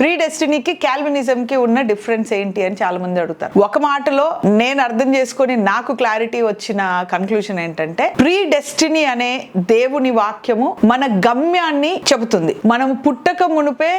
Pre డెస్టినీకి క్యాల్వినిజం కి ఉన్న difference ఏంటి అని చాలా మంది అడుగుతారు. ఒక మాటలో నేను అర్థం చేసుకొని నాకు క్లారిటీ వచ్చిన కన్క్లూషన్ ఏంటంటే ప్రీ డెస్టినీ అనే దేవుని వాక్యము మన గమ్యాన్ని చెబుతుంది. మనం పుట్టక మునుపే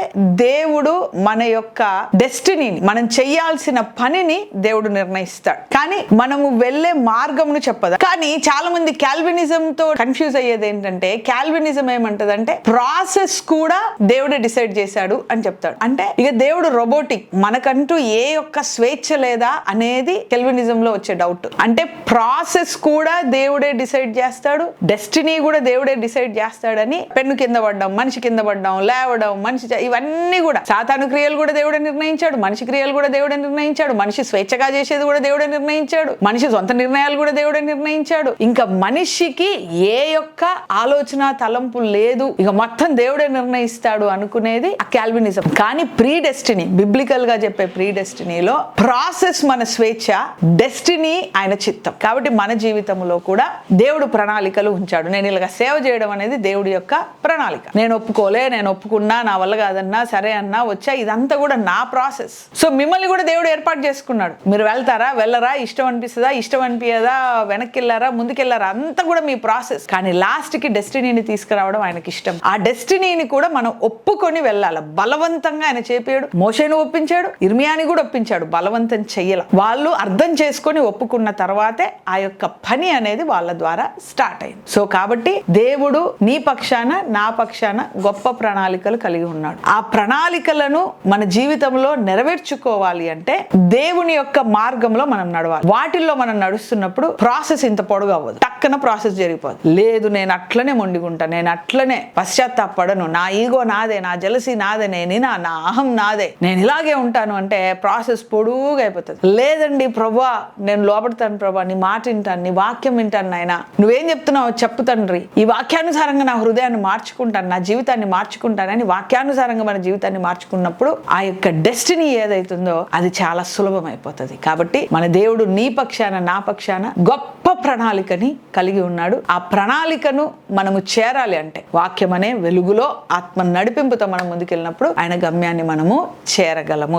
దేవుడు మన యొక్క డెస్టినీని మనం చేయాల్సిన పనిని దేవుడు నిర్ణయిస్తాడు. కానీ మనము వెళ్ళే మార్గమును చెప్పదు. కానీ చాలా మంది క్యాల్వినిజం తో కన్ఫ్యూజ్ అయ్యేది ఏంటంటే క్యాల్వినిజం ఏమంటదంటే ప్రాసెస్ కూడా దేవుడే డిసైడ్ చేశాడు అని చెప్తాడు. అంటే ఇక దేవుడు రోబోటిక్ మనకంటూ ఏ యొక్క స్వేచ్ఛ లేదా అనేది కెల్వినిజం లో వచ్చే డౌట్ అంటే ప్రాసెస్ కూడా దేవుడే డిసైడ్ చేస్తాడు డెస్టినీ కూడా దేవుడే డిసైడ్ చేస్తాడని పెన్ను కింద పడ్డం మనిషి కింద పడ్డం లేవడం మనిషి ఇవన్నీ కూడా. సాతాను క్రియలు కూడా దేవుడే నిర్ణయించాడు మనిషి క్రియలు కూడా దేవుడే నిర్ణయించాడు మనిషి స్వేచ్ఛగా చేసేది కూడా దేవుడే నిర్ణయించాడు మనిషి సొంత నిర్ణయాలు కూడా దేవుడే నిర్ణయించాడు. ఇంకా మనిషికి ఏ యొక్క ఆలోచన తలంపు లేదు ఇక మొత్తం దేవుడే నిర్ణయిస్తాడు అనుకునేది ఆ క్యాల్వినిజం కానీ కానీ ప్రీ డెస్టినీ బిబ్లికల్గా చెప్పే ప్రీ డెస్టినీలో ప్రాసెస్ మన స్వేచ్ఛ డెస్టినీ ఆయన చిత్తం. కాబట్టి మన జీవితంలో కూడా దేవుడు ప్రణాళికలు ఉంచాడు. నేను ఇలాగ సేవ చేయడం అనేది దేవుడి యొక్క ప్రణాళిక. నేను ఒప్పుకోలే నేను ఒప్పుకున్నా నా వల్ల కాదన్నా సరే అన్నా వచ్చా ఇదంతా కూడా నా ప్రాసెస్. సో మిమ్మల్ని కూడా దేవుడు ఏర్పాటు చేసుకున్నాడు. మీరు వెళ్తారా వెళ్ళరా ఇష్టం అనిపిస్తుందా ఇష్టం అనిపించదా వెనక్కి వెళ్ళారా ముందుకెళ్ళారా అంతా కూడా మీ ప్రాసెస్. కానీ లాస్ట్కి డెస్టినీని తీసుకురావడం ఆయనకి ఇష్టం ఆ డెస్టినీని కూడా మనం ఒప్పుకొని వెళ్ళాలి. బలవంతంగా ఆయన చేపాడు మోషేను ఒప్పించాడు ఇర్మియాని కూడా ఒప్పించాడు. బలవంతం చెయ్యల. వాళ్ళు అర్థం చేసుకొని ఒప్పుకున్న తర్వాతే ఆ యొక్క పని అనేది వాళ్ళ ద్వారా స్టార్ట్ అయింది. సో కాబట్టి దేవుడు నీ పక్షాన నా పక్షాన గొప్ప ప్రణాళికలు కలిగి ఉన్నాడు. ఆ ప్రణాళికలను మన జీవితంలో నెరవేర్చుకోవాలి అంటే దేవుని యొక్క మార్గంలో మనం నడవాలి. వాటిల్లో మనం నడుస్తున్నప్పుడు ప్రాసెస్ ఇంత పొడుగు అవ్వదు. టక్కన ప్రాసెస్ జరిగిపోదు. లేదు నేను అట్లనే మొండిగుంటా నేను అట్లనే పశ్చాత్తాపడను. నా ఈగో నాదే నా జలసి నాదే నేను నా నా అహం నాదే. నేను ఇలాగే ఉంటాను అంటే ప్రాసెస్ పొడుగుగా అయిపోతుంది. లేదండి ప్రభా నేను లోపడతాను ప్రభా నీ మాట వింటాను నీ వాక్యం వింటాను నాయన. నువ్వేం చెప్తున్నావు చెప్పు తండ్రి. ఈ వాక్యానుసారంగా నా హృదయాన్ని మార్చుకుంటాను నా జీవితాన్ని మార్చుకుంటానని వాక్యానుసారంగా మన జీవితాన్ని మార్చుకున్నప్పుడు ఆ యొక్క డెస్టినీ ఏదైతుందో అది చాలా సులభం అయిపోతుంది కాబట్టి మన దేవుడు నీ పక్షాన నా పక్షాన గొప్ప ప్రణాళికని కలిగి ఉన్నాడు. ఆ ప్రణాళికను మనము చేరాలి అంటే వాక్యం అనే వెలుగులో ఆత్మ నడిపింపుతో మనం ముందుకెళ్ళినప్పుడు ఆయన గమ్యాన్ని మనము చేరగలము.